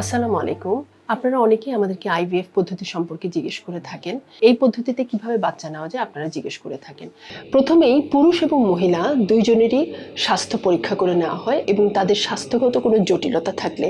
আসসালামু আলাইকুম। আপনারা অনেকেই আমাদেরকে আইভিএফ পদ্ধতি সম্পর্কে জিজ্ঞেস করে থাকেন। এই পদ্ধতিতে কীভাবে বাচ্চা নেওয়া যায় আপনারা জিজ্ঞেস করে থাকেন। প্রথমেই পুরুষ এবং মহিলা দুইজনেরই স্বাস্থ্য পরীক্ষা করে নেওয়া হয় এবং তাদের স্বাস্থ্যগত কোনো জটিলতা থাকলে,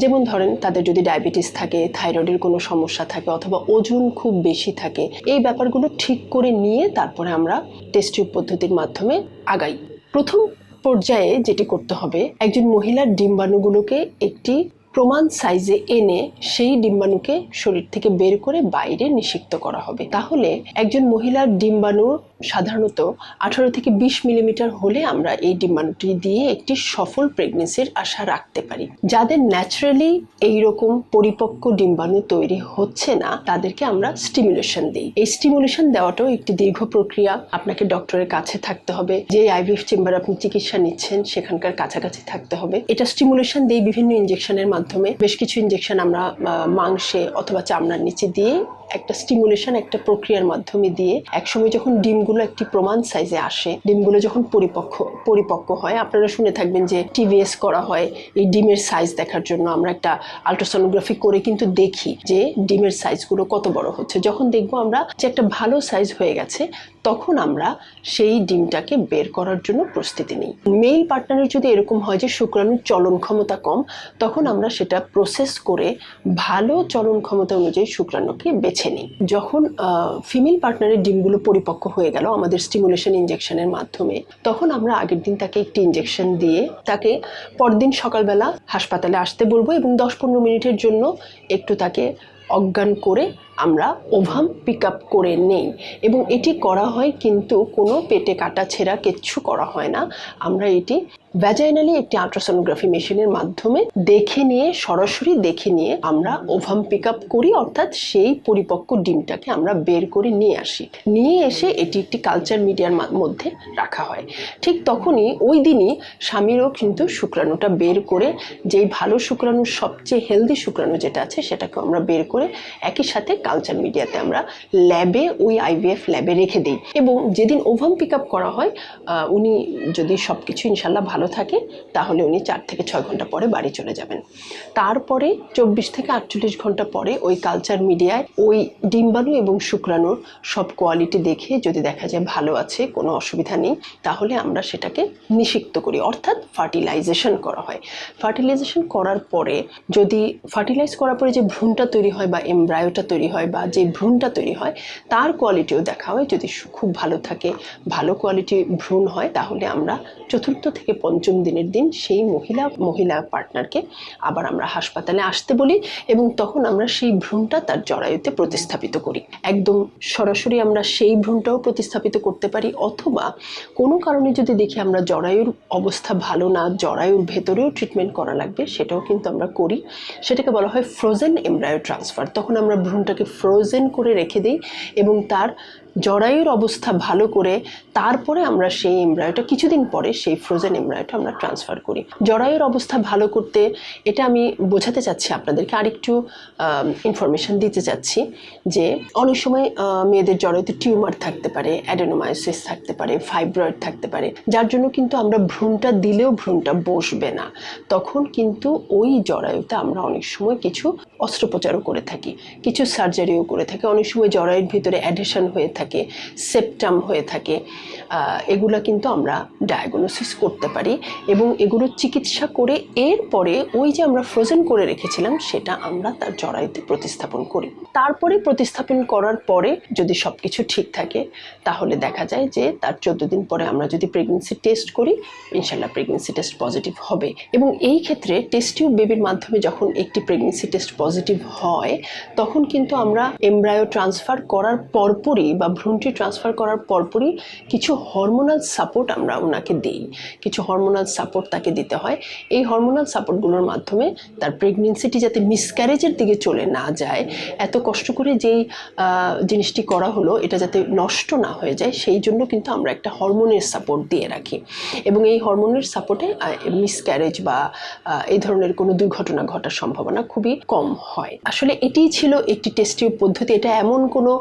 যেমন ধরেন তাদের যদি ডায়াবেটিস থাকে, থাইরয়েডের কোনো সমস্যা থাকে অথবা ওজন খুব বেশি থাকে, এই ব্যাপারগুলো ঠিক করে নিয়ে তারপরে আমরা টেস্ট পদ্ধতির মাধ্যমে আগাই। প্রথম পর্যায়ে যেটি করতে হবে, একজন মহিলার ডিম্বাণুগুলোকে একটি প্রমাণ সাইজে এনে সেই ডিম্বাণুকে শরীর থেকে বের করে বাইরে নিষিক্ত করা হবে। তাহলে একজন মহিলার ডিম্বাণু সাধারণত আঠারো থেকে বিশ মিলিমিটার হলে আমরা এই ডিম্বাণুটি দিয়ে একটি সফল প্রেগনেন্সির আশা রাখতে পারি। যাদের ন্যাচারালি এইরকম পরিপক্ক ডিম্বাণু তৈরি হচ্ছে না, তাদেরকে আমরা স্টিমুলেশন দিই। এই স্টিমুলেশন দেওয়াটাও একটি দীর্ঘ প্রক্রিয়া। আপনাকে ডক্টরের কাছে থাকতে হবে। যে আইভিএফ চেম্বার আপনি চিকিৎসা নিচ্ছেন, সেখানকার কাছাকাছি থাকতে হবে। এটা স্টিমুলেশন দেই বিভিন্ন ইঞ্জেকশনের মাধ্যমে বেশ কিছু ইঞ্জেকশন আমরা মাংসে অথবা চামড়ার নিচে দিয়ে একটা স্টিমুলেশন একটা প্রক্রিয়ার মাধ্যমে দিয়ে একসময় যখন ডিমগুলো একটি প্রমাণ সাইজে আসে, ডিমগুলো যখন পরিপক্ক পরিপক্ক হয়, আপনারা শুনে থাকবেন যে টিভিএস করা হয়, এই ডিমের সাইজ দেখার জন্য আমরা একটা আলট্রাসোনোগ্রাফি করে কিন্তু দেখি যে ডিমের সাইজগুলো কত বড় হচ্ছে। যখন দেখব আমরা যে একটা ভালো সাইজ হয়ে গেছে তখন আমরা সেই ডিমটাকে বের করার জন্য প্রস্তুতি নিই। মেল পার্টনারের যদি এরকম হয় যে শুক্রাণুর চলন ক্ষমতা কম, তখন আমরা সেটা প্রসেস করে ভালো চলন ক্ষমতা অনুযায়ী শুক্রাণুকে বেছে নিই। যখন ফিমেল পার্টনারের ডিমগুলো পরিপক্ক হয়ে গেল আমাদের স্টিমুলেশন ইনজেকশনের মাধ্যমে, তখন আমরা আগের দিন তাকে একটি ইনজেকশন দিয়ে তাকে পরদিন সকালবেলা হাসপাতালে আসতে বলব এবং দশ পনেরো মিনিটের জন্য একটু তাকে অজ্ঞান করে আমরা ওভাম পিক আপ করে নেই। এবং এটি করা হয় কিন্তু কোনো পেটে কাটা ছেঁড়া কিচ্ছু করা হয় না। আমরা এটি ভ্যাজাইনালি একটি আল্ট্রাসোনোগ্রাফি মেশিনের মাধ্যমে দেখে নিয়ে, সরাসরি দেখে নিয়ে আমরা ওভাম পিক আপ করি, অর্থাৎ সেই পরিপক্ক ডিমটাকে আমরা বের করে নিয়ে আসি। নিয়ে এসে এটি একটি কালচার মিডিয়ার মধ্যে রাখা হয়। ঠিক তখনই ওই দিনই স্বামীরও কিন্তু শুক্রাণুটা বের করে, যেই ভালো শুক্রাণু সবচেয়ে হেলদি শুক্রাণু যেটা আছে সেটাকে আমরা বের করে একই সাথে কালচার মিডিয়াতে আমরা ল্যাবে ওই আইভিএফ ল্যাবে রেখে দিই। এবং যেদিন ওভাম পিক আপ করা হয় উনি যদি সব কিছু ইনশাল্লাহ ভালো থাকে, তাহলে উনি চার থেকে ছয় ঘণ্টা পরে বাড়ি চলে যাবেন। তারপরে চব্বিশ থেকে আটচল্লিশ ঘণ্টা পরে ওই কালচার মিডিয়ায় ওই ডিম্বাণু এবং শুক্রাণুর সব কোয়ালিটি দেখে যদি দেখা যায় ভালো আছে, কোনো অসুবিধা নেই, তাহলে আমরা সেটাকে নিষিক্ত করি। অর্থাৎ ফার্টিলাইজেশন করা হয়। ফার্টিলাইজেশন করার পরে যদি ফার্টিলাইজ করার পরে যে ভ্রূণটা তৈরি হয় বা এমব্রায়োটা তৈরি হয় বা যে ভ্রূণটা তৈরি হয়, তার কোয়ালিটিও দেখা হয়। যদি খুব ভালো থাকে, ভালো কোয়ালিটি ভ্রূণ হয়, তাহলে আমরা চতুর্থ থেকে পঞ্চম দিনের দিন সেই মহিলা মহিলা পার্টনারকে আবার আমরা হাসপাতালে আসতে বলি এবং তখন আমরা সেই ভ্রূণটা তার জরায়ুতে প্রতিস্থাপিত করি। একদম সরাসরি আমরা সেই ভ্রূণটাও প্রতিস্থাপিত করতে পারি অথবা কোনো কারণে যদি দেখি আমরা জরায়ুর অবস্থা ভালো না, জরায়ুর ভেতরেও ট্রিটমেন্ট করা লাগবে, সেটাও কিন্তু আমরা করি। সেটাকে বলা হয় ফ্রোজেন এমব্রায়ো ট্রান্সফার তখন আমরা ভ্রূণটাকে ফ্রোজেন করে রেখে দিই এবং তার জরায়ুর অবস্থা ভালো করে তারপরে আমরা সেই এমব্রায়োটা, কিছুদিন পরে সেই ফ্রোজেন এমব্রায়োটা আমরা ট্রান্সফার করি। জরায়ুর অবস্থা ভালো করতে এটা আমি বোঝাতে চাচ্ছি আপনাদেরকে, আরেকটু ইনফরমেশন দিতে চাচ্ছি যে অনেক সময় মেয়েদের জরায়ুতে টিউমার থাকতে পারে অ্যাডেনোমায়োসিস থাকতে পারে ফাইব্রয়েড থাকতে পারে, যার জন্য কিন্তু আমরা ভ্রূণটা দিলেও ভ্রূণটা বসবে না। তখন কিন্তু ওই জরায়ুতে আমরা অনেক সময় কিছু অস্ত্রোপচারও করে থাকি, কিছু সার্জারিও করে থাকি। অনেক সময় জরায়ুর ভিতরে অ্যাডেশন হয়ে থাকে। সেপটাম হয়ে থাকে এগুলা কিন্তু আমরা ডায়াগনোসিস করতে পারি এবং এগুলোর চিকিৎসা করে এরপরে ওই যে আমরা ফ্রোজেন করে রেখেছিলাম, সেটা আমরা তার জরায়ুতে প্রতিস্থাপন করি। তারপরে প্রতিস্থাপন করার পরে যদি সব কিছু ঠিক থাকে, তাহলে দেখা যায় যে তার চোদ্দ দিন পরে আমরা যদি প্রেগনেন্সি টেস্ট করি ইনশাল্লাহ প্রেগনেন্সি টেস্ট পজিটিভ হবে। এবং এই ক্ষেত্রে টেস্ট টিউব বেবির মাধ্যমে যখন একটি প্রেগনেন্সি টেস্ট পজিটিভ হয়, তখন কিন্তু আমরা এমব্রায়ো ট্রান্সফার করার পরপরই বা ভ্রূণটি ট্রান্সফার করার পরপরই কিছু হরমোনাল সাপোর্ট আমরা ওনাকে দিই। কিছু হরমোনাল সাপোর্ট তাকে দিতে হয়। এই হরমোনাল সাপোর্টগুলোর মাধ্যমে তার প্রেগনেন্সিটি যাতে মিসক্যারেজের দিকে চলে না যায়, এত কষ্ট করে যেই জিনিসটি করা হলো, এটা যাতে নষ্ট না হয়ে যায়, সেই জন্য কিন্তু আমরা একটা হরমোনের সাপোর্ট দিয়ে রাখি। এবং এই হরমোনের সাপোর্টে মিসক্যারেজ বা এই ধরনের কোনো দুর্ঘটনা ঘটার সম্ভাবনা খুবই কম হয়। আসলে এটিই ছিল একটি টেস্ট টিউব পদ্ধতি। এটা এমন কোনো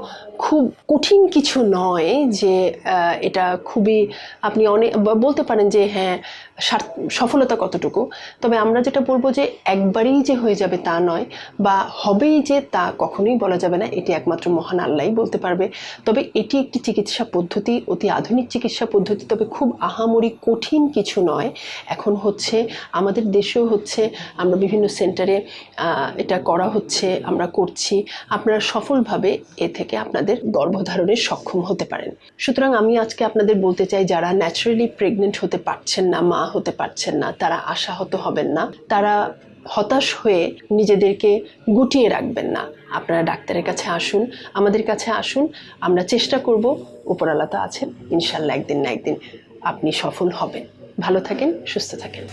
খুব কঠিন কিছু নয় যে এটা খুবই আপনি অনেক বলতে পারেন যে হ্যাঁ সফলতা কতটুকু। তবে আমরা যেটা বলব যে, একবারেই যে হয়ে যাবে তা নয়, বা হবেই যে তা কখনোই বলা যাবে না, এটি একমাত্র মহান আল্লাহই বলতে পারবে। তবে এটি একটি চিকিৎসা পদ্ধতি, অতি আধুনিক চিকিৎসা পদ্ধতি, তবে খুব আহামরি কঠিন কিছু নয়। এখন হচ্ছে, আমাদের দেশেও হচ্ছে, আমরা বিভিন্ন সেন্টারে এটা করা হচ্ছে, আমরা করছি। আপনারা সফলভাবে এ থেকে আপনাদের গর্ভধারণে সক্ষম হতে পারেন। সুতরাং আমি আজকে আপনাদের বলতে চাই, যারা ন্যাচারালি প্রেগনেন্ট হতে পারছেন না, মা হতে পারছেন না, তারা আশাহত হবেন না। তারা হতাশ হয়ে নিজেদেরকে গুটিয়ে রাখবেন না। আপনারা ডাক্তারের কাছে আসুন, আমাদের কাছে আসুন, আমরা চেষ্টা করব, উপরালাতা আছেন, ইনশাল্লাহ একদিন না একদিন আপনি সফল হবেন। ভালো থাকেন, সুস্থ থাকেন।